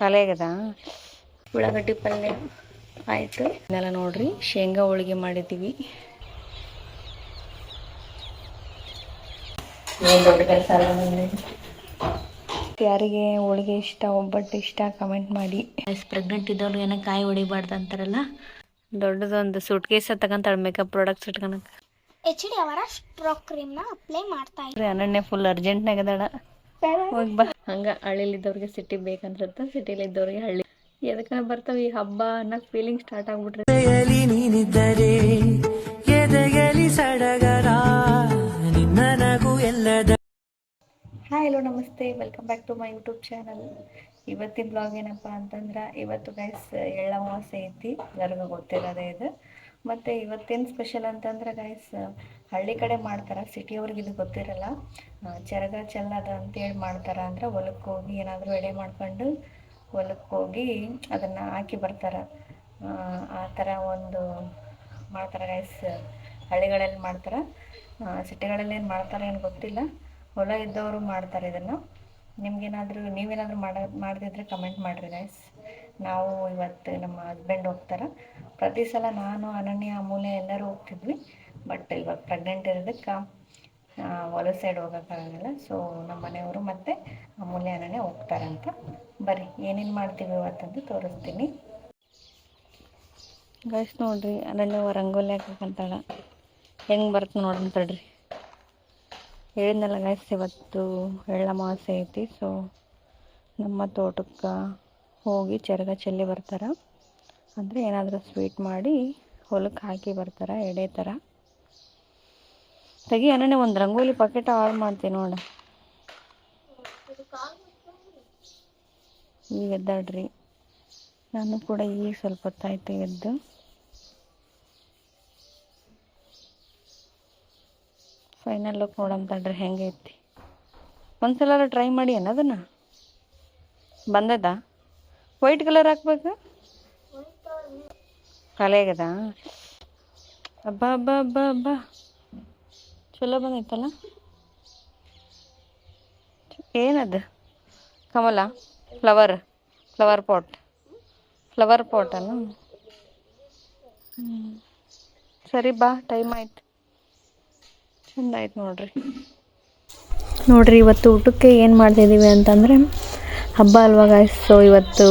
ಖಾಲಿ ಆಗ್ಯದ ಉಳ್ಳಾಗಡ್ಡಿ ಪಲ್ಯ ಆಯಿತು. ಇದನ್ನೆಲ್ಲ ನೋಡ್ರಿ ಶೇಂಗಾ ಹೋಳಿಗೆ ಮಾಡಿದ್ದೀವಿ. ಯಾರಿಗೆ ಹೋಳಿಗೆ ಇಷ್ಟ ಒಬ್ಬಟ್ಟು ಇಷ್ಟ ಕಮೆಂಟ್ ಮಾಡಿ. ಪ್ರೆಗ್ನೆಂಟ್ ಇದ್ದವ್ರು ಏನೋ ಕಾಯಿ ಹೊಡಿಬಾರ್ದು ಅಂತಾರಲ್ಲ? ದೊಡ್ಡದೊಂದು ಸೂಟ್ ಕೇಸ ತಗೊಂತಾಳೆ ಮೇಕಪ್ ಪ್ರಾಡಕ್ಟ್ಸ್ ಇಟ್ಕೊಳಕ್ಕೆ ಎಚ್ ಡಿ ಅವರ ಸ್ಟ್ರೋಕ್ ಕ್ರೀಮ್ನ ಅಪ್ಲೈ ಮಾಡ್ತಾ ಇದ್ದಾರೆ ಅನನ್ಯ ಫುಲ್ ಅರ್ಜೆಂಟ್ನಾಗ ಅದಾಳ. ಹೋಗಿ ಬಾ. ಹಂಗ ಹಳ್ಳಿಲಿದ್ದವ್ರಿಗೆ ಸಿಟಿ ಸಿಟಿಲಿ ಸಿಟಿಲಿದ್ದವ್ರಿಗೆ ಹಳ್ಳಿ. ಎದಕ್ಕ ಬರ್ತಾವ ಈ ಹಬ್ಬ ಅನ್ನೋ ಫೀಲಿಂಗ್ ಸ್ಟಾರ್ಟ್ ಆಗ್ಬಿಟ್ರಿ. ಹಾಯ್ ಹಲೋ ನಮಸ್ತೆ. Welcome back to my YouTube channel ಇವತ್ತಿನ ಬ್ಲಾಗ್ ಏನಪ್ಪ ಅಂತಂದ್ರ ಇವತ್ತು ಗೈಸ್ ಎಳ್ಳ ಅಮಾವಾಸ್ಯೆ ಐತಿ ಎಲ್ಲರಿಗೂ ಗೊತ್ತಿರೋದೇ ಇದು. ಮತ್ತು ಇವತ್ತೇನು ಸ್ಪೆಷಲ್ ಅಂತಂದ್ರೆ ಗೈಸ್ ಹಳ್ಳಿ ಕಡೆ ಮಾಡ್ತಾರೆ? ಸಿಟಿಯವ್ರಿಗೆ ಇದು ಗೊತ್ತಿರಲ್ಲ. ಚರಗ ಚೆಲ್ಲದ ಅಂತೇಳಿ ಮಾಡ್ತಾರೆ? ಅಂದ್ರೆ ಹೊಲಕ್ಕೆ ಹೋಗಿ ಏನಾದರೂ ಎಡೆ ಮಾಡ್ಕೊಂಡು ಹೊಲಕ್ಕೆ ಹೋಗಿ ಅದನ್ನು ಹಾಕಿ ಬರ್ತಾರೆ. ಆ, ಆ ಥರ ಒಂದು ಮಾಡ್ತಾರೆ ಗೈಸ್ ಹಳ್ಳಿಗಳಲ್ಲಿ ಮಾಡ್ತಾರೆ? ಸಿಟಿಗಳಲ್ಲಿ ಏನು ಮಾಡ್ತಾರೆ ಏನು ಗೊತ್ತಿಲ್ಲ. ಹೊಲ ಇದ್ದವರು ಮಾಡ್ತಾರೆ ಇದನ್ನು. ನಿಮ್ಗೇನಾದರೂ ನೀವೇನಾದರೂ ಮಾಡ ಮಾಡದಿದ್ರೆ ಕಮೆಂಟ್ ಮಾಡಿರಿ ಗೈಸ್ ನಾವು ಇವತ್ತು ನಮ್ಮ ಹಸ್ಬೆಂಡ್ ಹೋಗ್ತಾರೆ. ಪ್ರತಿ ಸಲ ನಾನು, ಅನನ್ಯ, ಅಮೂಲ್ಯ ಎಲ್ಲರೂ ಹೋಗ್ತಿದ್ವಿ. ಬಟ್ ಇವಾಗ ಪ್ರೆಗ್ನೆಂಟ್ ಇರೋದಕ್ಕೆ ಹೊಲ ಸೈಡ್ ಹೋಗೋಕ್ಕಾಗಲ್ಲ ಸೊ ನಮ್ಮ ಮನೆಯವರು ಮತ್ತು ಅಮೂಲ್ಯ, ಅನನ್ಯ ಹೋಗ್ತಾರಂತ. ಬರ್ರಿ, ಏನೇನು ಮಾಡ್ತೀವಿ ಇವತ್ತಂತ ತೋರಿಸ್ತೀನಿ. ಗೈಸ್ ನೋಡ್ರಿ, ಅನನ್ಯ ರಂಗೋಲಿ ಹಾಕಂತಾಳ ಹೆಂಗೆ ಬರುತ್ತೆ ನೋಡೋಣ ತಡ್ರಿ. ಹೇಳಿದ್ನಲ್ಲ ಗೈಸ್ ಇವತ್ತು ಎಳ್ಳಮಾಸೆ ಐತಿ. ಸೊ ನಮ್ಮ ತೋಟಕ್ಕೆ ಹೋಗಿ ಚರಗ ಚೆಲ್ಲಿ ಬರ್ತಾರೆ. ಅಂದರೆ ಏನಾದರೂ ಸ್ವೀಟ್ ಮಾಡಿ ಹೊಲಕ್ಕೆ ಹಾಕಿ ಬರ್ತಾರೆ ಎಡೆ ಥರ ತೆಗಿ ಅನ್ನೇ ಒಂದು ರಂಗೋಲಿ ಪಾಕೆಟ್ ಆರ್ಡ್ರ್ ಮಾಡ್ತೀನಿ ನೋಡ. ಈಗ ಎದ್ದಾಡ್ರಿ. ನಾನು ಕೂಡ ಈಗ ಸ್ವಲ್ಪ ಹೊತ್ತಾಯ್ತು ಎದ್ದು. ಫೈನಲ್ ಲುಕ್ ನೋಡೋಣ ತಡ್ರಿ ಹೆಂಗೆ ಐತಿ ಒಂದ್ಸಲ ಟ್ರೈ ಮಾಡಿ ಅನ್ನೋದನ್ನ ಬಂದದ ವೈಟ್ ಕಲರ್ ಹಾಕ್ಬೇಕು? ಖಾಲಿ ಆಗ್ಯದ ಹಬ್ಬ ಹಬ್ಬ ಹಬ್ಬ ಹಬ್ಬ ಚಲೋ ಬಂದೈತಲ್ಲ? ಏನದು? ಕಮಲ? Flower? Flower pot? Flower pot ಅಲ್ಲ. ಸರಿ ಬಾ, ಟೈಮ್ ಆಯ್ತು. ಚಂದ ಆಯ್ತು ನೋಡ್ರಿ. ನೋಡ್ರಿ, ಇವತ್ತು ಊಟಕ್ಕೆ ಏನು ಮಾಡ್ತಿದೀವಿ ಅಂತಂದರೆ ಹಬ್ಬ ಅಲ್ವಾ ಗಾಯ್ಸ್ ಸೊ ಇವತ್ತು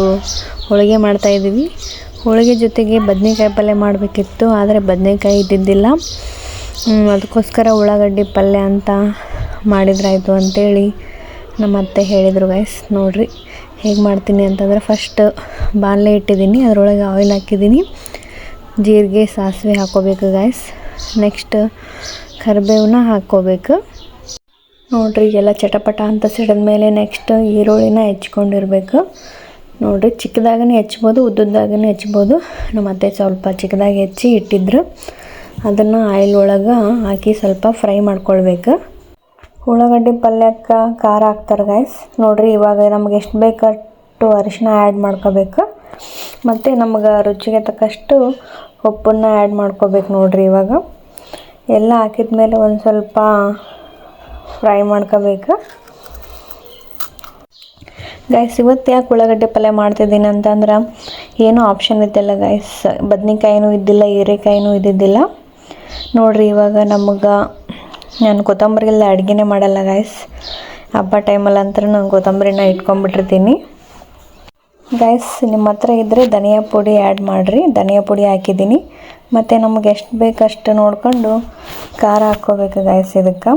ಹೋಳಿಗೆ ಮಾಡ್ತಾಯಿದ್ದೀವಿ ಹೋಳಿಗೆ ಜೊತೆಗೆ ಬದನೆಕಾಯಿ ಪಲ್ಯ ಮಾಡಬೇಕಿತ್ತು, ಆದರೆ ಬದನೆಕಾಯಿ ಇದ್ದಿದ್ದಿಲ್ಲ. ಅದಕ್ಕೋಸ್ಕರ ಉಳ್ಳಾಗಡ್ಡಿ ಪಲ್ಯ ಅಂತ ಮಾಡಿದ್ರಾಯಿತು ಅಂತೇಳಿ ನಮ್ಮ ಅತ್ತೆ ಹೇಳಿದರು ಗೈಸ್ ನೋಡಿರಿ, ಹೇಗೆ ಮಾಡ್ತೀನಿ ಅಂತಂದರೆ ಫಸ್ಟ್ ಬಾಣಲೆ ಇಟ್ಟಿದ್ದೀನಿ, ಅದರೊಳಗೆ ಆಯಿಲ್ ಹಾಕಿದ್ದೀನಿ. ಜೀರಿಗೆ, ಸಾಸಿವೆ ಹಾಕೋಬೇಕು ಗಾಯ್ಸ್ ನೆಕ್ಸ್ಟ್ ಕರಿಬೇವನ್ನ ಹಾಕ್ಕೋಬೇಕು ನೋಡ್ರಿ ಎಲ್ಲ ಚಟಪಟ ಅಂತ ಸಿಡಿದ ಮೇಲೆ ನೆಕ್ಸ್ಟ್ ಈರುಳ್ಳಿನ ಹೆಚ್ಕೊಂಡಿರ್ಬೇಕು. ನೋಡಿರಿ ಚಿಕ್ಕದಾಗನೇ ಹೆಚ್ಬೋದು, ಉದ್ದುದ್ದಾಗನೇ ಹೆಚ್ಬೋದು. ನಮ್ಮ ಅತ್ತೆ ಸ್ವಲ್ಪ ಚಿಕ್ಕದಾಗಿ ಹೆಚ್ಚಿ ಇಟ್ಟಿದ್ರು. ಅದನ್ನು ಆಯಿಲ್ ಒಳಗೆ ಹಾಕಿ ಸ್ವಲ್ಪ ಫ್ರೈ ಮಾಡ್ಕೊಳ್ಬೇಕು. ಉಳ್ಳಾಗಡ್ಡಿ ಪಲ್ಯಕ್ಕೆ ಖಾರ ಹಾಕ್ತಾರೆ ಗಾಯ್ಸ್ ನೋಡಿರಿ ಇವಾಗ ನಮ್ಗೆ ಎಷ್ಟು ಬೇಕಷ್ಟು ಅರಿಶಿನ ಆ್ಯಡ್ ಮಾಡ್ಕೋಬೇಕು. ಮತ್ತು ನಮ್ಗೆ ರುಚಿಗೆ ತಕ್ಕಷ್ಟು ಉಪ್ಪನ್ನ ಆ್ಯಡ್ ಮಾಡ್ಕೋಬೇಕು ನೋಡಿರಿ ಇವಾಗ. ಎಲ್ಲ ಹಾಕಿದ ಮೇಲೆ ಒಂದು ಸ್ವಲ್ಪ ಫ್ರೈ ಮಾಡ್ಕೋಬೇಕು. ಗೈಸ್ ಇವತ್ತು ಯಾಕೆ ಉಳ್ಳಾಗಡ್ಡೆ ಪಲ್ಯ ಮಾಡ್ತಿದ್ದೀನಿ ಅಂತಂದ್ರೆ ಏನೂ ಆಪ್ಷನ್ ಇದ್ದಿಲ್ಲ ಗೈಸ್ ಬದ್ನಿಕಾಯಿನೂ ಇದ್ದಿಲ್ಲ, ಹೀರೆಕಾಯಿನೂ ಇದ್ದಿದ್ದಿಲ್ಲ. ನೋಡ್ರಿ, ಇವಾಗ ನಮಗೆ ನಾನು ಕೊತ್ತಂಬರಿಗೆಲ್ಲ ಅಡುಗೆನೇ ಮಾಡಲ್ಲ ಗೈಸ್ ಹಬ್ಬ ಟೈಮಲ್ಲಿ ಅಂತ ನಾನು ಕೊತ್ತಂಬರಿನ ಇಟ್ಕೊಂಡ್ಬಿಟ್ಟಿರ್ತೀನಿ. ಗೈಸ್ ನಿಮ್ಮ ಹತ್ರ ಇದ್ದರೆ ಧನಿಯಾ ಪುಡಿ ಆ್ಯಡ್ ಮಾಡಿರಿ. ಧನಿಯಾ ಪುಡಿ ಹಾಕಿದ್ದೀನಿ. ಮತ್ತು ನಮಗೆ ಎಷ್ಟು ಬೇಕಷ್ಟು ನೋಡಿಕೊಂಡು ಖಾರ ಹಾಕ್ಕೋಬೇಕು ಗೈಸ್ ಇದಕ್ಕೆ.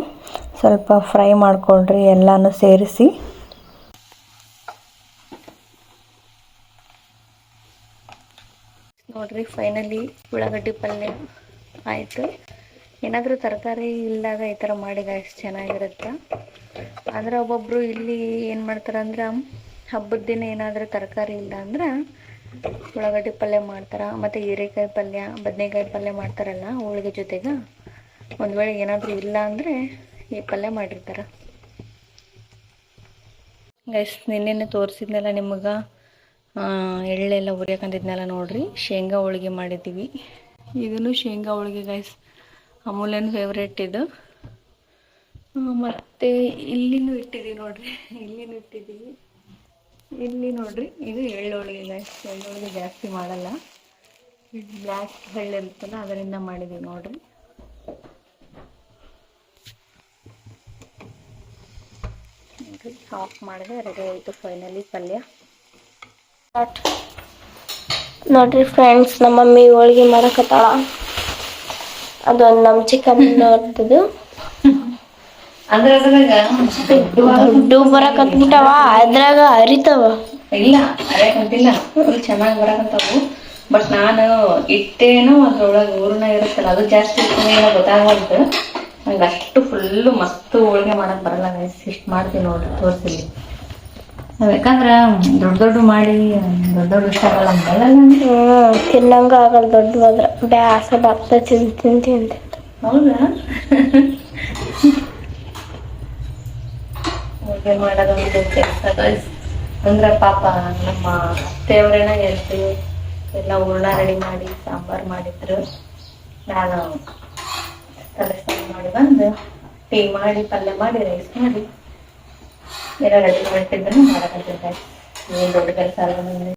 ಸ್ವಲ್ಪ ಫ್ರೈ ಮಾಡ್ಕೊಳ್ರಿ ಎಲ್ಲನೂ ಸೇರಿಸಿ. ನೋಡ್ರಿ ಫೈನಲಿ ಉಳ್ಳಾಗಡ್ಡಿ ಪಲ್ಯ ಆಯಿತು. ಏನಾದರೂ ತರಕಾರಿ ಇಲ್ಲದಾಗ ಈ ಥರ ಮಾಡಿ ಎಷ್ಟು ಚೆನ್ನಾಗಿರುತ್ತೆ? ಆದರೆ ಒಬ್ಬೊಬ್ಬರು ಇಲ್ಲಿ ಏನು ಮಾಡ್ತಾರೆ ಹಬ್ಬದ ದಿನ ಏನಾದರೂ ತರಕಾರಿ ಇಲ್ಲ ಅಂದ್ರೆ ಉಳ್ಳಾಗಡ್ಡಿ ಪಲ್ಯ ಮಾಡ್ತಾರೆ. ಮತ್ತು ಹೀರೆಕಾಯಿ ಪಲ್ಯ, ಬದನೆಕಾಯಿ ಪಲ್ಯ ಮಾಡ್ತಾರಲ್ಲ, ಹೋಳಿಗೆ ಜೊತೆಗೆ. ಒಂದು ವೇಳೆ ಏನಾದರೂ ಇಲ್ಲ ಅಂದರೆ ಈ ಪಲ್ಯ ಮಾಡಿರ್ತಾರ. ಗೈಸ್ ನಿನ್ನೆ ತೋರಿಸಿದ್ನಲ್ಲ ನಿಮಗೆ? ಎಳ್ಳೆಲ್ಲ ಉರಿಯಕಂದಿದ್ನೆಲ್ಲ ನೋಡ್ರಿ, ಶೇಂಗಾ ಹೋಳಿಗೆ ಮಾಡಿದ್ದೀವಿ. ಇದನ್ನು ಶೇಂಗಾ ಹೋಳಿಗೆ ಗೈಸ್ ಅಮೂಲ್ಯನ ಫೇವ್ರೇಟ್ ಇದು. ಮತ್ತೆ ಇಲ್ಲಿನೂ ಇಟ್ಟಿದ್ದೀವಿ ನೋಡ್ರಿ, ಇಲ್ಲಿನೂ ಇಟ್ಟಿದ್ದೀವಿ. ಇಲ್ಲಿ ನೋಡ್ರಿ, ಇದು ಎಳ್ಳು ಹೋಳಿಗೆ ಗೈಸ್ ಎಳ್ಳು ಹೋಳಿಗೆ ಜಾಸ್ತಿ ಮಾಡಲ್ಲ. ಬ್ಲ್ಯಾಕ್ ಎಳ್ಳು ಇರುತ್ತಲ್ಲ ಅದರಿಂದ ಮಾಡಿದೀವಿ ನೋಡ್ರಿ. ನೋಡ್ರಿ ಆಫ್ ಮಾಡಿದೆ ರೆಡಿ ಆಯಿತು ಫೈನಲಿ ಪಲ್ಯ. ನೋಡ್ರಿ ಫ್ರೆಂಡ್ಸ್ ನಮ್ಮ ಮಮ್ಮಿ ಹೋಳಿಗೆ ಮಾಡಕತ್ತಾಳ. ಅದೊಂದು ನಮ್ಮ ಚಿಕನ್ ಅದ್ರಾಗ ದುಡ್ಡು ಬರಕತ್ಬಿಟ್ಟವ ಅದ್ರಾಗ ಅರಿತವ ಇಲ್ಲ ಅರಿಯಕಂತಿಲ್ಲ ಚೆನ್ನಾಗಿ ಬರಕಂತವು ಬಟ್ ನಾನು ಇಟ್ಟೇನೋ ಅದ್ರೊಳಗೆ ಊರ್ನಾಗ ಇರುತ್ತಲ್ಲ ಅದು ಜಾಸ್ತಿ ಏನೋ ಗೊತ್ತಾಗಲ್ದು ನಂಗೆ ಅಷ್ಟು ಫುಲ್ಲು ಮಸ್ತ್ ಹೋಳಿಗೆ ಮಾಡೋಕೆ ಬರಲ್ಲ ಗೈಸ್ ಇಷ್ಟು ಮಾಡ್ತೀನಿ ನೋಡ್ರಿ ತೋರಿಸಿಲಿ ಯಾಕಂದ್ರೆ ದೊಡ್ಡ ದೊಡ್ಡ ಮಾಡಿ ದೊಡ್ಡ ದೊಡ್ಡ ಇಷ್ಟ ಆಗಲ್ಲ ಅಂತೆಲ್ಲ ಹ್ಮ್ ತಿನ್ನಂಗ ಆಗಲ್ಲ ದೊಡ್ಡ ಹೋದ್ರ ಬ್ಯಾಸ ಬರ್ತ ತಿನ್ ತಿನ್ ತಿನ್ ಹೌದಾ? ಹೋಳಿಗೆ ಮಾಡೋದೊಂದು ಕೆಲಸ ಗೈಸ್ ಅಂದ್ರೆ ಪಾಪ ನಮ್ಮ ಅತ್ತೆಯವ್ರೇನ ಹೇಳ್ತೀವಿ ಎಲ್ಲ ಹೂರ್ಣ ರೆಡಿ ಮಾಡಿ ಸಾಂಬಾರ್ ಮಾಡಿದ್ರು. ನಾನು ತಲೆ ಮಾಡಿ ಬಂದು ಟೀ ಮಾಡಿ ಪಲ್ಯ ಮಾಡಿ ರೈಸ್ ಮಾಡಿ. ಎಲ್ಲ ರೆಡಿ ಮಾಡ್ತಿದ್ರು ಮಾಡಕತ್ತಿದ್ದೆ ಏನು ದೊಡ್ಡ ಕೆಲಸ ಅಲ್ಲ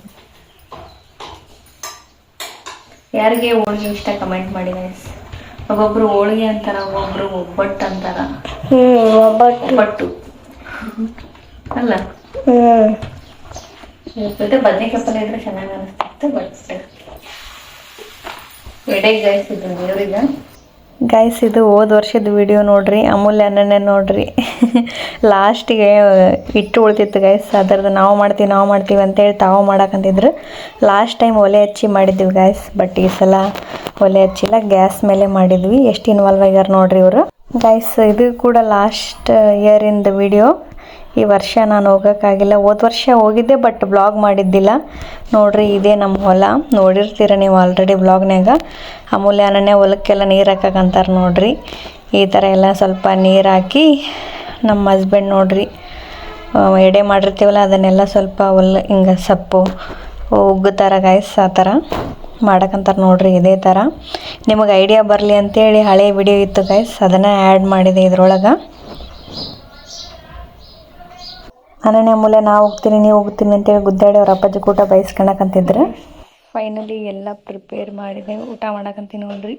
ಯಾರಿಗೆ ಹೋಳಿಗೆ ಇಷ್ಟ ಕಮೆಂಟ್ ಮಾಡಿ ಗೈಸ್ ಒಬ್ಬೊಬ್ರು ಹೋಳಿಗೆ ಅಂತಾರ ಒಬ್ಬೊಬ್ರು ಒಬ್ಬಟ್ಟು ಅಂತಾರ. ಒಬ್ಬಟ್ಟು. ಅಲ್ಲ? ಜೊತೆ ಬದನೆಕಾಯಿ ಪಲ್ಯ ಇದ್ರೆ ಚೆನ್ನಾಗಿ ಅನಿಸ್ತಿತ್ತು ಬಟ್ ಎಡೆಗೆ ಗೈಸ್ ಇದು ದೇವ್ರಿಗೆ ಗೈಸ್ ಇದು ಹೋದ ವರ್ಷದ ವಿಡಿಯೋ ನೋಡ್ರಿ, ಅಮೂಲ್ಯ ಅನ್ನನೇ ನೋಡ್ರಿ. ಲಾಸ್ಟಿಗೆ ಇಟ್ಟು ಉಳ್ತಿತ್ತು ಗೈಸ್ ಅದರದ್ದು ನಾವು ಮಾಡ್ತೀವಿ ನಾವು ಮಾಡ್ತೀವಿ ಅಂತೇಳಿ ತಾವು ಮಾಡಕ್ಕಂತಿದ್ರು ಲಾಸ್ಟ್ ಟೈಮ್ ಒಲೆ ಹಚ್ಚಿ ಮಾಡಿದ್ವಿ ಗೈಸ್ ಬಟ್ ಈ ಸಲ ಒಲೆ ಹಚ್ಚಿಲ್ಲ ಗ್ಯಾಸ್ ಮೇಲೆ ಮಾಡಿದ್ವಿ. ಎಷ್ಟು ಇನ್ವಾಲ್ವ್ ಆಗ್ಯಾರ ನೋಡ್ರಿ ಇವರು. ಗೈಸ್ ಇದು ಕೂಡ ಲಾಸ್ಟ್ ಇಯರಿಂದ ವಿಡಿಯೋ ಈ ವರ್ಷ ನಾನು ಹೋಗೋಕ್ಕಾಗಿಲ್ಲ. ಹೋದ ವರ್ಷ ಹೋಗಿದ್ದೆ ಬಟ್ ಬ್ಲಾಗ್ ಮಾಡಿದ್ದಿಲ್ಲ. ನೋಡ್ರಿ, ಇದೇ ನಮ್ಮ ಹೊಲ. ನೋಡಿರ್ತೀರ ನೀವು ಆಲ್ರೆಡಿ ಬ್ಲಾಗ್ನಾಗ ಅಮೂಲ್ಯನೇ ಹೊಲಕ್ಕೆಲ್ಲ ನೀರು ಹಾಕಕ್ಕಂತಾರೆ ನೋಡ್ರಿ. ಈ ಥರ ಎಲ್ಲ ಸ್ವಲ್ಪ ನೀರು ಹಾಕಿ ನಮ್ಮ ಹಸ್ಬೆಂಡ್ ನೋಡ್ರಿ ಎಡೆ ಮಾಡಿರ್ತೀವಲ್ಲ, ಅದನ್ನೆಲ್ಲ ಸ್ವಲ್ಪ ಹೊಲ ಹಿಂಗೆ ಸೊಪ್ಪು, ಉಗ್ಗು ಥರ ಗಾಯ್ಸ್ ಆ ಥರ ಮಾಡಕ್ಕಂತಾರೆ ನೋಡ್ರಿ ಇದೇ ಥರ ನಿಮಗೆ ಐಡಿಯಾ ಬರಲಿ ಅಂತೇಳಿ ಹಳೆ ವಿಡಿಯೋ ಇತ್ತು ಗೈಸ್ ಅದನ್ನು ಆ್ಯಡ್ ಮಾಡಿದೆ ಇದ್ರೊಳಗೆ. ಅನನ್ಯ ಮೂಲೆ ನಾ ಹೋಗ್ತೀನಿ ನೀವು ಹೋಗ್ತೀನಿ ಅಂತೇಳಿ ಗುದ್ದಾಡಿ ಅವ್ರ ಅಪ್ಪಾಜಿ ಕೂಟ ಬಯಸ್ಕೊಳಕಂತಿದ್ರು ಫೈನಲಿ ಎಲ್ಲ ಪ್ರಿಪೇರ್ ಮಾಡಿದೆ. ಊಟ ಮಾಡಕಂತೀನಿ ನೋಡ್ರಿ.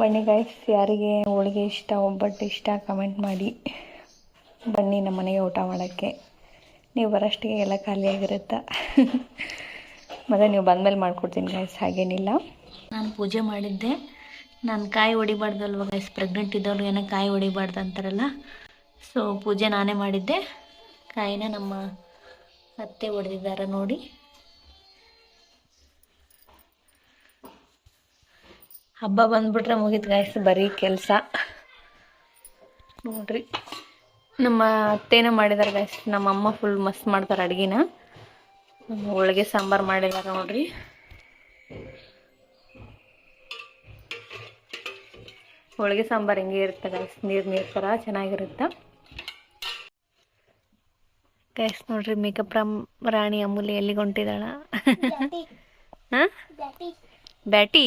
ಬನ್ನಿ ಗಾಯ್ಸ್ ಯಾರಿಗೆ ಹೋಳಿಗೆ ಇಷ್ಟ ಒಬ್ಬಟ್ಟು ಇಷ್ಟ ಕಮೆಂಟ್ ಮಾಡಿ. ಬನ್ನಿ ನಮ್ಮ ಮನೆಗೆ ಊಟ ಮಾಡೋಕ್ಕೆ. ನೀವು ಬರೋಷ್ಟಿಗೆ ಎಲ್ಲ ಖಾಲಿಯಾಗಿರುತ್ತೆ ಮತ್ತು ನೀವು ಬಂದಮೇಲೆ ಮಾಡ್ಕೊಡ್ತೀನಿ ಗಾಯ್ಸ್ ಹಾಗೇನಿಲ್ಲ. ನಾನು ಪೂಜೆ ಮಾಡಿದ್ದೆ. ನಾನು ಕಾಯಿ ಹೊಡಿಬಾರ್ದಲ್ವ ಗಾಯ್ಸ್ ಪ್ರೆಗ್ನೆಂಟ್ ಇದ್ದವ್ರು ಏನೋ ಕಾಯಿ ಹೊಡಿಬಾರ್ದು ಅಂತಾರಲ್ಲ. ಸೊ ಪೂಜೆ ನಾನೇ ಮಾಡಿದ್ದೆ. ಕಾಯಿನ ನಮ್ಮ ಅತ್ತೆ ಹೊಡೆದಿದ್ದಾರೆ ನೋಡಿ. ಹಬ್ಬ ಬಂದ್ಬಿಟ್ರೆ ಮುಗಿತು ಗಾಯ್ಸ್ ಬರೀ ಕೆಲಸ. ನೋಡ್ರಿ. ನಮ್ಮ ಅತ್ತೇನ ಮಾಡಿದಾರೆ ಗಾಯ್ಸ್ ನಮ್ಮ ಅಮ್ಮ ಫುಲ್ ಮಸ್ತ್ ಮಾಡ್ತಾರೆ ಅಡ್ಗಿನ. ಹೋಳಿಗೆ ಸಾಂಬಾರು ಮಾಡಿದಾರೆ ನೋಡ್ರಿ. ಹೋಳಿಗೆ ಸಾಂಬಾರು ಹೆಂಗೆ ಇರುತ್ತೆ ಗಾಯ್ಸ್ ನೀರು ನೀರು ಥರ ಚೆನ್ನಾಗಿರುತ್ತೆ. ಗೈಸ್ ನೋಡ್ರಿ ಮೇಕಪ್ ರಾಮ್ ರಾಣಿ ಅಮೂಲಿ ಎಲ್ಲಿಗೆ ಹೊಂಟಿದಾಳ ಹಾಂ? ಬ್ಯಾಟಿ.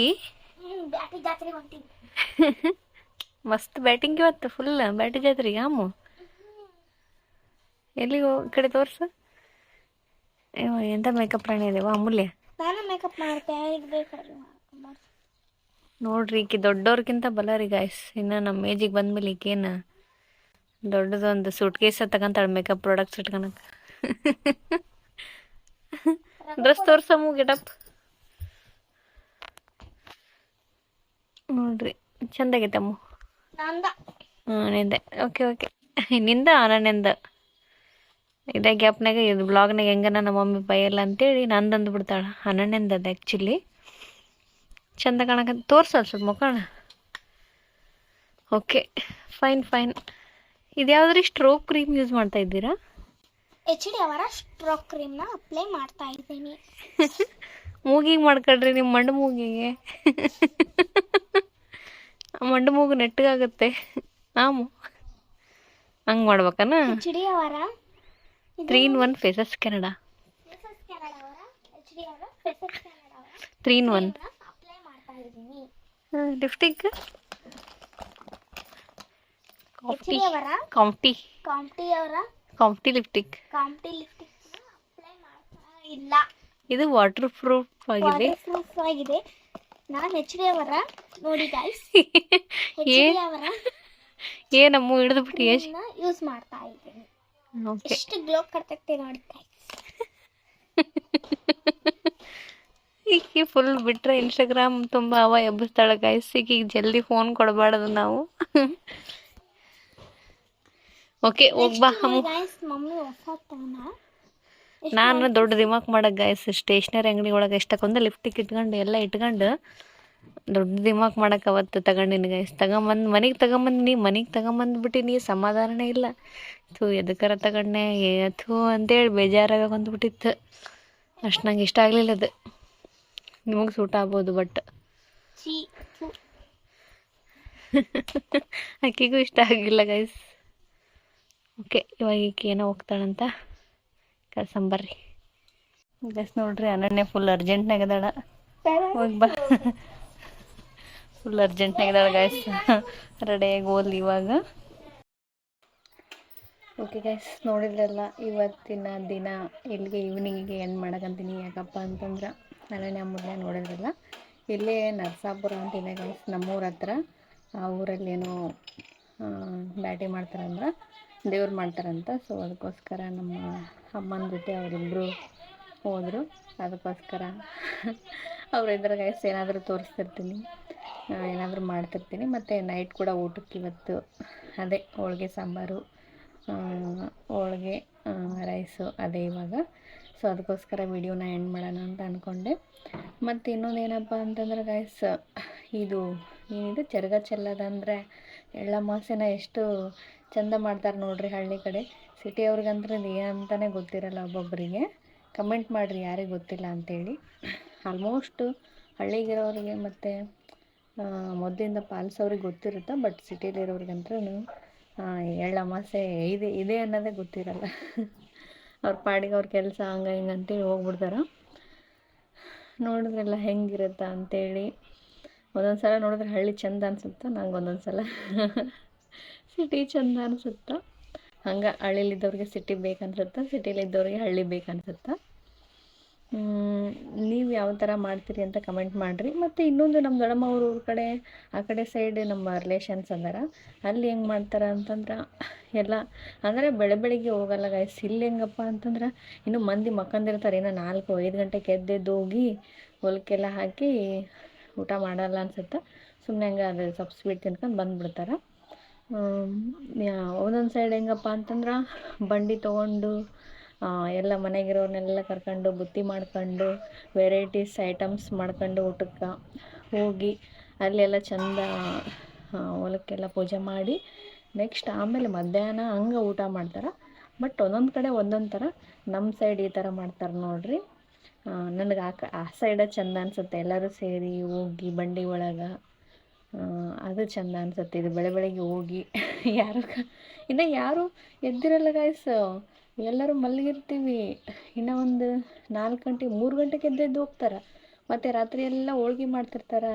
ಮಸ್ತ್ ಬ್ಯಾಟಿಂಗ್ ಇವತ್ತು ಫುಲ್ ಬ್ಯಾಟಿ ಜಾತ್ರೆ ಯಾಮು? ಎಲ್ಲಿಗೆ ಕಡೆ ತೋರ್ಸು. ಎಂತ ಮೇಕಪ್ ರಾಣಿ ಅದೇವ ಅಮೂಲ್ಯ. ನೋಡ್ರಿ ಈಕಿ ದೊಡ್ಡವ್ರಿಗಿಂತ ರೀ ಗಾಯ್ಸ್ ಇನ್ನ ನಮ್ಮ ಏಜಿಗೆ ಬಂದ್ಮೇಲೆ ಈಕೇನು ದೊಡ್ಡದೊಂದು ಸೂಟ್ ಕೇಸ ತಗೊಂತಾಳೆ ಮೇಕಪ್ ಪ್ರಾಡಕ್ಟ್ಸ್ ಇಟ್ಕೊಳಕ್ ಡ್ರೆಸ್ ತೋರ್ಸಮ್ಮು ಗೆಟಪ್ ನೋಡ್ರಿ ಚಂದಾಗೈತೆ ಅಮ್ಮು ನಂದ. ಹ್ಞೂ ನಿಂದೆ. ಓಕೆ ಓಕೆ ನಿಂದ ಅನನ್ಯಂದ ಇದೇ ಗ್ಯಾಪ್ನಾಗ ಇದು ಬ್ಲಾಗ್ನಾಗ ಹೆಂಗನ ನಮ್ಮ ಮಮ್ಮಿ ಬೈಯಲ್ಲ ಅಂತೇಳಿ ನಂದು ಅಂದ್ಬಿಡ್ತಾಳ ಅನನ್ಯಂದ ಅದು ಆ್ಯಕ್ಚುಲಿ ಚಂದ ಕಾಣಕ ತೋರ್ಸಲ್ ಸ್ವಲ್ಪ ಮುಖಾಣ ಓಕೆ ಫೈನ್ ಫೈನ್ ಇದು ಯಾವ್ದ್ರಿ ಸ್ಟ್ರೋಕ್ ಕ್ರೀಮ್ ಯೂಸ್ ಮಾಡ್ತಾ ಇದ್ದೀರಾ? ಎಚ್ ಡಿ ಅವರ ಸ್ಟ್ರೋಕ್ ಕ್ರೀಮ್ನ ಅಪ್ಲೈ ಮಾಡ್ತಾ ಇದ್ದೀನಿ. ಮೂಗಿಗೆ ಮಾಡ್ಕೊಳ್ರಿ ನಿಮ್ಮ ಮಂಡು ಮೂಗಿಗೆ. ಮಂಡು ಮೂಗು ನೆಟ್ಟಗಾಗುತ್ತೆ. ನಾವು ಹಂಗೆ ಮಾಡ್ಬೇಕನ? ಎಚ್ ಡಿ ಅವರ? Three in one faces Canada Kannada three in one lifting lipstick D ಅವರ ಕಾಂಪ್ಟಿ ಕಾಂಪ್ಟಿ ಅವರ compact lipstick compact lipstick apply ಇಲ್ಲ. ಇದು ವಾಟರ್ ಪ್ರೂಫ್ ಆಗಿದೆ. ಪ್ರೂಫ್ ಆಗಿದೆ ನಾನು ಎಚ್ ಡಿ ಅವರ? ನೋಡಿ ಗಾಯ್ಸ್ ಏ ಅವರ? ನಮ್ಮ ಹಿಡಿದು ಬಿಟ್ಟು ಯೂಸ್ ಮಾಡ್ತಾ ಇದ್ದೀನಿ. ಓಕೆ ಎಷ್ಟು ಗ್ಲೋ ಕರ್ತಕ್ಕೆ ನೋಡಿ ಗಾಯ್ಸ್ ಈಗ ಫುಲ್ ಬಿಟ್ರೆ ಇನ್ಸ್ಟಾಗ್ರಾಮ್ ತುಂಬ ಅವ ಎಬ್ಬಿಸ್ತಾಳೆ ಈಗ ಈಗ ಜಲ್ದಿ ಫೋನ್ ಕೊಡಬಾರ್ದು ನಾವು. ಓಕೆ ಹೋಗ್ಬಾ ನಾನು ದೊಡ್ಡ ದಿಮಾಕ್ ಮಾಡಕ್ ಗಾಯ್ಸ್ ಸ್ಟೇಷನರಿ ಅಂಗಡಿ ಒಳಗೆ ಎಷ್ಟಕ್ಕೊಂದು ಲಿಫ್ಟಿಗೆ ಇಟ್ಕೊಂಡು ಎಲ್ಲ ಇಟ್ಕೊಂಡು ದೊಡ್ಡ ದಿಮಾಕ್ ಮಾಡಕ್ಕೆ ಅವತ್ತು ತಗೊಂಡಿನಿ ಗೈಸ್ ತಗೊಂಬಂದು ಮನೆಗೆ ತಗೊಂಬಂದು ಮನೆಗೆ ತಗೊಂಬಂದ್ಬಿಟ್ಟು ನೀ ಸಮಾಧಾನನೇ ಇಲ್ಲ. ಥೂ ಎದಕ್ಕಾರ ತಗೊಂಡೆ ಏ ಥೂ ಅಂತೇಳಿ ಬೇಜಾರಾಗ ಬಂದ್ಬಿಟ್ಟಿತ್ತು. ಅಷ್ಟು ನಂಗೆ ಇಷ್ಟ ಆಗಲಿಲ್ಲ ಅದು. ನಿಮಗೆ ಸೂಟ್ ಆಗ್ಬೋದು ಬಟ್ ಅಕ್ಕಿಗೂ ಆಕೆಗೂ ಇಷ್ಟ ಆಗಿಲ್ಲ ಗೈಸ್ ಓಕೆ ಇವಾಗ ಈಕೆ ಏನೋ ಹೋಗ್ತಾಳಂತ. ಕಳ್ಸಂಬರ್ರಿ ಗೈಸ್ ನೋಡ್ರಿ ಅನನ್ಯ ಫುಲ್ ಅರ್ಜೆಂಟ್ನಾಗ ಅದಾಳ. ಹೋಗಿ ಬಾ. ಫುಲ್ ಅರ್ಜೆಂಟ್ನಾಗ ಅದಾಳ ಗಾಯ್ಸ್ ರೆಡಿಯಾಗಿ ಓದ್ಲಿ ಇವಾಗ. ಓಕೆ ಗಾಯ್ಸ್ ನೋಡಿದ್ರಲ್ಲ ಇವತ್ತಿನ ದಿನ ಇಲ್ಲಿಗೆ ಈವ್ನಿಂಗಿಗೆ ಎಂಡ್ ಮಾಡಕಂತೀನಿ. ಯಾಕಪ್ಪ ಅಂತಂದ್ರೆ ಅನನ್ಯ ಮೊದಲೇ ನೋಡಿದ್ರಲ್ಲ ಇಲ್ಲೇ ನರಸಾಪುರ ಅಂತಿದೆ ಗೈಸ್ ನಮ್ಮೂರ ಹತ್ರ. ಆ ಊರಲ್ಲಿ ಏನೋ ಬ್ಯಾಟಿ ಮಾಡ್ತಾರಂದ್ರೆ. ದೇವ್ರು ಮಾಡ್ತಾರಂತ. ಸೊ ಅದಕ್ಕೋಸ್ಕರ ನಮ್ಮ ಅಮ್ಮನ ಜೊತೆ ಅವರಿಬ್ಬರು ಹೋದರು. ಅದಕ್ಕೋಸ್ಕರ ಅವ್ರ ಎದುರುಗೈಸ್ ಏನಾದರೂ ತೋರಿಸ್ತಿರ್ತೀನಿ. ಏನಾದರೂ ಮಾಡ್ತಿರ್ತೀನಿ. ಮತ್ತು ನೈಟ್ ಕೂಡ ಊಟಕ್ಕೆ ಇವತ್ತು ಅದೇ ಹೋಳಿಗೆ ಸಾಂಬಾರು ಹೋಳಿಗೆ ರೈಸು ಅದೇ ಇವಾಗ. ಸೊ ಅದಕ್ಕೋಸ್ಕರ ವಿಡಿಯೋನ ಎಂಡ್ ಮಾಡೋಣ ಅಂತ ಅಂದ್ಕೊಂಡೆ ಮತ್ತು ಇನ್ನೊಂದು ಏನಪ್ಪ ಅಂತಂದ್ರೆ ಗೈಸ್ ಇದು ಚರಗ ಚೆಲ್ಲೋದಂದರೆ ಎಳ್ಳಮಾಸೆನ ಎಷ್ಟು ಚಂದ ಮಾಡ್ತಾರೆ ನೋಡ್ರಿ ಹಳ್ಳಿ ಕಡೆ. ಸಿಟಿ ಅವ್ರಿಗಂದ್ರೆ ಏನಂತಲೇ ಗೊತ್ತಿರಲ್ಲ ಒಬ್ಬೊಬ್ಬರಿಗೆ ಕಮೆಂಟ್ ಮಾಡಿರಿ ಯಾರಿಗೆ ಗೊತ್ತಿಲ್ಲ ಅಂತೇಳಿ. ಆಲ್ಮೋಸ್ಟ್ ಹಳ್ಳಿಗಿರೋರಿಗೆ ಮತ್ತು ಮೊದಲಿಂದ ಪಾಲಿಸೋರಿಗೆ ಗೊತ್ತಿರುತ್ತೆ ಬಟ್ ಸಿಟಿಲಿರೋರಿಗಂತೂ ಎಳ್ಳ ಅಮಾಸೆ ಇದೆ ಇದೆ ಅನ್ನೋದೇ ಗೊತ್ತಿರಲ್ಲ. ಅವ್ರ ಪಾಡಿಗೆ ಅವ್ರ ಕೆಲಸ ಹಂಗೆ ಹಿಂಗೆ ಅಂತೇಳಿ ಹೋಗ್ಬಿಡ್ತಾರೆ. ನೋಡಿದ್ರೆಲ್ಲ ಹೆಂಗಿರುತ್ತೆ ಅಂತೇಳಿ. ಒಂದೊಂದು ಸಲ ನೋಡಿದ್ರೆ ಹಳ್ಳಿ ಚಂದ ಅನ್ಸುತ್ತೆ ನಂಗೆ ಒಂದೊಂದು ಸಲ ಸಿಟಿ ಚಂದ ಅನ್ಸುತ್ತೆ? ಹಂಗೆ ಹಳ್ಳಿಲಿದ್ದವ್ರಿಗೆ ಸಿಟಿ ಬೇಕನ್ಸುತ್ತೆ? ಸಿಟಿಲಿದ್ದವ್ರಿಗೆ ಹಳ್ಳಿ ಬೇಕನ್ಸುತ್ತೆ? ನೀವು ಯಾವ ಥರ ಮಾಡ್ತೀರಿ ಅಂತ ಕಮೆಂಟ್ ಮಾಡಿರಿ. ಮತ್ತು ಇನ್ನೊಂದು ನಮ್ಮ ದೊಡ್ಡಮ್ಮ ಅವ್ರ ಊರ ಕಡೆ, ಆ ಕಡೆ ಸೈಡ್ ನಮ್ಮ ರಿಲೇಷನ್ಸ್ ಅದಾರ. ಅಲ್ಲಿ ಹೆಂಗೆ ಮಾಡ್ತಾರೆ ಅಂತಂದ್ರೆ, ಎಲ್ಲ, ಅಂದರೆ ಬೆಳೆ ಬೆಳಿಗ್ಗೆ ಹೋಗಲ್ಲ ಗಾಯ್ಸ್ ಇಲ್ಲಿ ಹೆಂಗಪ್ಪ ಅಂತಂದ್ರೆ, ಇನ್ನು ಮಂದಿ ಮಕ್ಕಂದಿರ್ತಾರೆ. ಏನೋ ನಾಲ್ಕು, ಐದು ಗಂಟೆಗೆ ಎದ್ದೆದ್ದು ಹೋಗಿ ಹೊಲಕ್ಕೆಲ್ಲ ಹಾಕಿ ಊಟ ಮಾಡಲ್ಲ ಅನ್ಸುತ್ತೆ? ಸುಮ್ಮನೆ ಹಂಗೆ ಅದು ಸ್ವಲ್ಪ ಸ್ವೀಟ್ ತಿನ್ಕೊಂಡು ಬಂದುಬಿಡ್ತಾರೆ. ಒಂದೊಂದು ಸೈಡ್ ಹೆಂಗಪ್ಪ ಅಂತಂದ್ರೆ ಬಂಡಿ ತೊಗೊಂಡು ಎಲ್ಲ ಮನೆಗಿರೋರನ್ನೆಲ್ಲ ಕರ್ಕೊಂಡು ಬುತ್ತಿ ಮಾಡ್ಕೊಂಡು ವೆರೈಟೀಸ್ ಐಟಮ್ಸ್ ಮಾಡ್ಕೊಂಡು ಊಟಕ್ಕೆ ಹೋಗಿ ಅಲ್ಲೆಲ್ಲ ಚಂದ ಹೊಲಕ್ಕೆಲ್ಲ ಪೂಜೆ ಮಾಡಿ ನೆಕ್ಸ್ಟ್ ಆಮೇಲೆ ಮಧ್ಯಾಹ್ನ ಹಂಗೆ ಊಟ ಮಾಡ್ತಾರೆ. ಬಟ್ ಒಂದೊಂದು ಕಡೆ ಒಂದೊಂದು ಥರ ನಮ್ಮ ಸೈಡ್ ಈ ಥರ ಮಾಡ್ತಾರೆ ನೋಡ್ರಿ. ನನಗೆ ಆ ಕ, ಆ ಸೈಡೇ ಚಂದ ಅನಿಸುತ್ತೆ. ಎಲ್ಲರೂ ಸೇರಿ ಹೋಗಿ ಬಂಡಿ ಒಳಗೆ ಅದು ಚೆಂದ ಅನ್ಸುತ್ತೆ. ಇದು ಬೆಳೆ ಬೆಳಗ್ಗೆ ಹೋಗಿ ಯಾರು ಇನ್ನು ಯಾರು ಎದ್ದಿರಲ್ಲ ಗಾಯ್ಸ್ ಎಲ್ಲರೂ ಮಲಗಿರ್ತೀವಿ. ಇನ್ನೂ ಒಂದು ನಾಲ್ಕು ಗಂಟೆ, ಮೂರು ಗಂಟೆಗೆ ಎದ್ದೆದ್ದು ಹೋಗ್ತಾರೆ. ಮತ್ತು ರಾತ್ರಿ ಎಲ್ಲ ಹೋಳ್ಗೆ ಮಾಡ್ತಿರ್ತಾರೆ.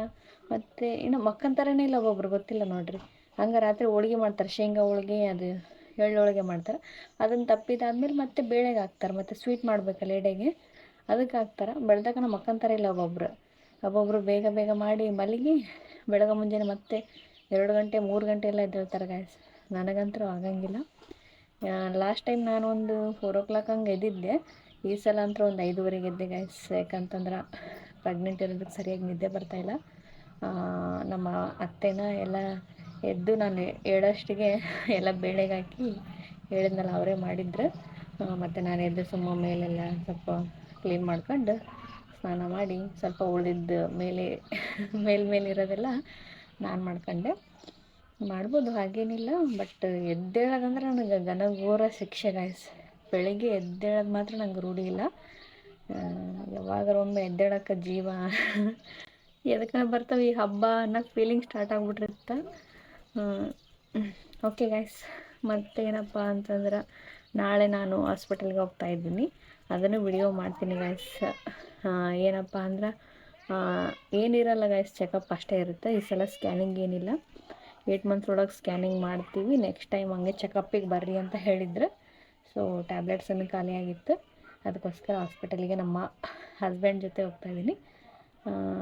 ಮತ್ತು ಇನ್ನು ಮಕ್ಕಂತಾರನೇ ಇಲ್ಲ ಒಬ್ಬೊಬ್ರು, ಗೊತ್ತಿಲ್ಲ ನೋಡ್ರಿ. ಹಂಗೆ ರಾತ್ರಿ ಹೋಳ್ಗೆ ಮಾಡ್ತಾರೆ. ಶೇಂಗಾ ಹೋಳ್ಗೆ, ಅದು ಎಳ್ಳು ಹೋಳ್ಗೆ ಮಾಡ್ತಾರೆ. ಅದನ್ನು ತಪ್ಪಿದಾದ್ಮೇಲೆ ಮತ್ತೆ ಬೇಳೆಗೆ ಹಾಕ್ತಾರೆ. ಮತ್ತು ಸ್ವೀಟ್ ಮಾಡಬೇಕಲ್ಲ ಎಡೆಗೆ ಅದಕ್ಕೆ ಹಾಕ್ತಾರೆ. ಬೆಳ್ದಾಗ ಮಕ್ಕಂತರ ಇಲ್ಲ ಒಬ್ಬೊಬ್ರು. ಒಬ್ಬೊಬ್ಬರು ಬೇಗ ಬೇಗ ಮಾಡಿ ಮಲಗಿ ಬೆಳಗ್ಗೆ ಮುಂಜಾನೆ ಮತ್ತೆ ಎರಡು ಗಂಟೆ, ಮೂರು ಗಂಟೆ ಎಲ್ಲ ಎದ್ದೇಳ್ತಾರೆ ಗಾಯ್ಸ್ ನನಗಂತೂ ಆಗಂಗಿಲ್ಲ. ಲಾಸ್ಟ್ ಟೈಮ್ ನಾನು ಒಂದು ಫೋರ್ ಓ ಕ್ಲಾಕ್ ಹಂಗೆ ಎದ್ದಿದ್ದೆ. ಈ ಸಲ ಅಂತೂ ಒಂದು ಐದುವರೆಗೆ ಎದ್ದೆ ಗಾಯ್ಸ್ ಯಾಕಂತಂದ್ರೆ ಪ್ರೆಗ್ನೆಂಟ್ ಇರೋದಕ್ಕೆ ಸರಿಯಾಗಿ ನಿದ್ದೆ ಬರ್ತಾಯಿಲ್ಲ ನಮ್ಮ ಅತ್ತೆನ ಎಲ್ಲ ಎದ್ದು ನಾನು ಹೇಳೋಷ್ಟಿಗೆ ಎಲ್ಲ ಬೇಳೆಗೆ ಹಾಕಿ ಹೇಳಿದ್ನಲ್ಲ, ಅವರೇ ಮಾಡಿದ್ರು. ಮತ್ತು ನಾನು ಎದ್ದು ಸುಮ್ಮ ಮೇಲೆಲ್ಲ ಸ್ವಲ್ಪ ಕ್ಲೀನ್ ಮಾಡ್ಕೊಂಡು ಸ್ನಾನ ಮಾಡಿ ಸ್ವಲ್ಪ ಉಳಿದಿದ್ದು ಮೇಲೆ ಮೇಲ್ಮೇಲಿರೋದೆಲ್ಲ ನಾನು ಮಾಡ್ಕೊಂಡೆ. ಮಾಡ್ಬೋದು, ಹಾಗೇನಿಲ್ಲ. ಬಟ್ ಎದ್ದೇಳೋದಂದ್ರೆ ನನಗೆ ಘನಘೋರ ಶಿಕ್ಷೆ ಗಾಯ್ಸ್ ಬೆಳಿಗ್ಗೆ ಎದ್ದೇಳೋದು ಮಾತ್ರ ನಂಗೆ ರೂಢಿ ಇಲ್ಲ. ಯಾವಾಗಾರ ಒಮ್ಮೆ ಎದ್ದೇಳಕ್ಕೆ ಜೀವ. ಎದಕ್ಕೆ ಬರ್ತಾವೆ ಈ ಹಬ್ಬ ಅನ್ನೋ ಫೀಲಿಂಗ್ ಸ್ಟಾರ್ಟ್ ಆಗ್ಬಿಟ್ಟಿರುತ್ತೆ. ಓಕೆ ಗಾಯ್ಸ್ ಮತ್ತೇನಪ್ಪ ಅಂತಂದ್ರೆ ನಾಳೆ ನಾನು ಹಾಸ್ಪಿಟಲ್ಗೆ ಹೋಗ್ತಾ ಇದ್ದೀನಿ. ಅದನ್ನು ವಿಡಿಯೋ ಮಾಡ್ತೀನಿ ಗಾಯ್ಸ್ ಏನಪ್ಪ ಅಂದ್ರೆ ಏನಿರಲ್ಲ ಗಾಯ್ಸ್ ಚೆಕಪ್ ಅಷ್ಟೇ ಇರುತ್ತೆ. ಈ ಸಲ ಸ್ಕ್ಯಾನಿಂಗ್ ಏನಿಲ್ಲ. ಏಯ್ಟ್ ಮಂತ್ಸ್ ಒಳಗೆ ಸ್ಕ್ಯಾನಿಂಗ್ ಮಾಡ್ತೀವಿ. ನೆಕ್ಸ್ಟ್ ಟೈಮ್ ಹಂಗೆ ಚೆಕಪ್ಪಿಗೆ ಬರ್ರಿ ಅಂತ ಹೇಳಿದ್ರು. ಸೊ ಟ್ಯಾಬ್ಲೆಟ್ಸನ್ನು ಖಾಲಿ ಆಗಿತ್ತು. ಅದಕ್ಕೋಸ್ಕರ ಹಾಸ್ಪಿಟಲಿಗೆ ನಮ್ಮ ಹಸ್ಬೆಂಡ್ ಜೊತೆ ಹೋಗ್ತಾ ಇದ್ದೀನಿ.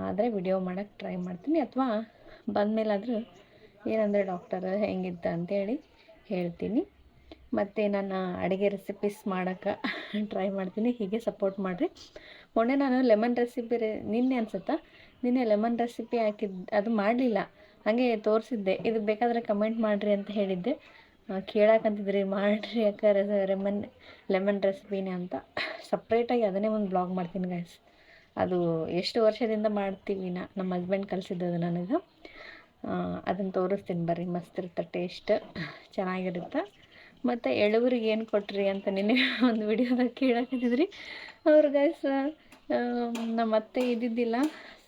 ಆದರೆ ವಿಡಿಯೋ ಮಾಡೋಕ್ಕೆ ಟ್ರೈ ಮಾಡ್ತೀನಿ. ಅಥವಾ ಬಂದಮೇಲಾದರೂ ಏನಂದರೆ ಡಾಕ್ಟರ್ ಹೆಂಗಿತ್ತು ಅಂತೇಳಿ ಹೇಳ್ತೀನಿ. ಮತ್ತು ನಾನು ಅಡುಗೆ ರೆಸಿಪೀಸ್ ಮಾಡೋಕ್ಕೆ ಟ್ರೈ ಮಾಡ್ತೀನಿ. ಹೀಗೆ ಸಪೋರ್ಟ್ ಮಾಡಿರಿ. ಮೊನ್ನೆ ನಾನು ಲೆಮನ್ ರೆಸಿಪಿ ರೇ, ನಿನ್ನೆ ಅನ್ಸುತ್ತಾ? ನಿನ್ನೆ ಲೆಮನ್ ರೆಸಿಪಿ ಹಾಕಿದ್ದು ಅದು ಮಾಡಲಿಲ್ಲ. ಹಾಗೆ ತೋರಿಸಿದ್ದೆ. ಇದು ಬೇಕಾದರೆ ಕಮೆಂಟ್ ಮಾಡಿರಿ ಅಂತ ಹೇಳಿದ್ದೆ. ಕೇಳಕ್ಕಂತಿದ್ರಿ ಮಾಡಿರಿ ಅಕ್ಕ ರೆಮನ್ ಲೆಮನ್ ರೆಸಿಪಿನೇ ಅಂತ. ಸಪ್ರೇಟಾಗಿ ಅದನ್ನೇ ಒಂದು ಬ್ಲಾಗ್ ಮಾಡ್ತೀನಿ ಗಾಯ್ಸ್ ಅದು ಎಷ್ಟು ವರ್ಷದಿಂದ ಮಾಡ್ತೀವಿ ನಾ, ನಮ್ಮ ಹಸ್ಬೆಂಡ್ ಕಲಿಸಿದ್ದು ಅದು ನನಗೆ ಅದನ್ನು ತೋರಿಸ್ತೀನಿ ಬರ್ರಿ. ಮಸ್ತ್ ಇರುತ್ತೆ ಟೇಸ್ಟ್ ಚೆನ್ನಾಗಿರುತ್ತೆ? ಮತ್ತು ಎಳವರಿಗೆ ಏನು ಕೊಟ್ರಿ ಅಂತ ನಿನ್ನೆ ಒಂದು ವಿಡಿಯೋದಾಗ ಕೇಳಕತ್ತಿದ್ರಿ. ಅವ್ರ ಗೈಸ್ ನಮ್ಮ ಅತ್ತೆ ಇದ್ದಿದ್ದಿಲ್ಲ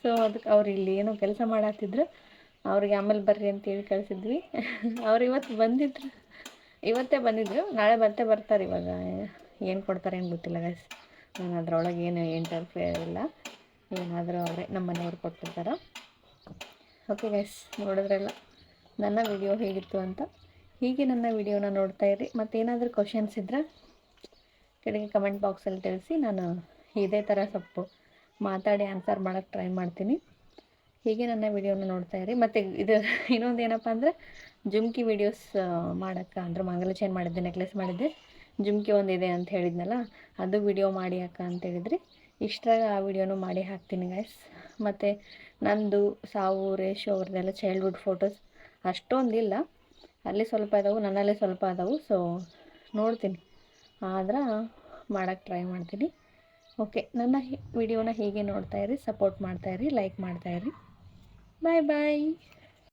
ಸೊ ಅದಕ್ಕೆ ಅವ್ರು ಇಲ್ಲಿ ಏನೋ ಕೆಲಸ ಮಾಡತ್ತಿದ್ರು ಅವ್ರಿಗೆ ಆಮೇಲೆ ಬರ್ರಿ ಅಂತೇಳಿ ಕಳಿಸಿದ್ವಿ. ಅವ್ರು ಇವತ್ತು ಬಂದಿದ್ರು. ಇವತ್ತೇ ಬಂದಿದ್ರು. ನಾಳೆ ಮತ್ತೆ ಬರ್ತಾರೆ ಇವಾಗ. ಏನು ಕೊಡ್ತಾರೆ ಏನು ಗೊತ್ತಿಲ್ಲ ಗೈಸ್ ನಾನು ಅದರೊಳಗೆ ಏನು ಇಂಟರ್ಫಿಯರ್ ಇಲ್ಲ. ಏನಾದರೂ ಅವರೇ ನಮ್ಮ ಮನೆಯವ್ರು ಕೊಟ್ಟಿರ್ತಾರೆ. ಓಕೆ ಗೈಸ್ ನೋಡಿದ್ರಲ್ಲ, ನನ್ನ ವಿಡಿಯೋ ಹೇಗಿತ್ತು ಅಂತ. ಹೀಗೆ ನನ್ನ ವಿಡಿಯೋನ ನೋಡ್ತಾ ಇರಿ. ಮತ್ತೇನಾದರೂ ಕ್ವಶನ್ಸ್ ಇದ್ದರೆ ಕೆಳಗೆ ಕಮೆಂಟ್ ಬಾಕ್ಸಲ್ಲಿ ತಿಳಿಸಿ. ನಾನು ಇದೇ ಥರ ಸ್ವಲ್ಪ ಮಾತಾಡಿ ಆನ್ಸರ್ ಮಾಡೋಕ್ಕೆ ಟ್ರೈ ಮಾಡ್ತೀನಿ. ಹೀಗೆ ನನ್ನ ವಿಡಿಯೋನ ನೋಡ್ತಾ ಇರಿ. ಮತ್ತು ಇದು ಇನ್ನೊಂದು ಏನಪ್ಪ ಅಂದರೆ ಜುಮ್ಕಿ ವಿಡಿಯೋಸ್ ಮಾಡೋಕ್ಕೆ ಅಂದ್ರೆ ಮಂಗಲ ಚೈನ್ ಮಾಡಿದ್ದೆ ನೆಕ್ಲೆಸ್ ಮಾಡಿದ್ದೆ. ಜುಮ್ಕಿ ಒಂದಿದೆ ಅಂತ ಹೇಳಿದ್ನಲ್ಲ, ಅದು ವಿಡಿಯೋ ಮಾಡಿ ಅಕ್ಕ ಅಂತ ಹೇಳಿದ್ರಿ. ಇಷ್ಟರಾಗ ಆ ವಿಡಿಯೋನು ಮಾಡಿ ಹಾಕ್ತೀನಿ ಗೈಸ್ ಮತ್ತು ನಂದು ಸಾವು, ರೇಷು ಅವ್ರದ್ದೆಲ್ಲ ಚೈಲ್ಡ್ಹುಡ್ ಫೋಟೋಸ್ ಅಷ್ಟೊಂದಿಲ್ಲ. ಅಲ್ಲಿ ಸ್ವಲ್ಪ ಇದಾವೆ, ನನ್ನಲ್ಲಿ ಸ್ವಲ್ಪ ಇದಾವೆ ಸೊ ನೋಡ್ತೀನಿ. ಆದ್ರೆ ಮಾಡೋಕ್ಕೆ ಟ್ರೈ ಮಾಡ್ತೀನಿ. ಓಕೆ ನನ್ನ ವಿಡಿಯೋನ ಹೀಗೆ ನೋಡ್ತಾಯಿರಿ ಸಪೋರ್ಟ್ ಮಾಡ್ತಾಯಿರಿ ಲೈಕ್ ಮಾಡ್ತಾಯಿರಿ ಬಾಯ್ ಬಾಯ್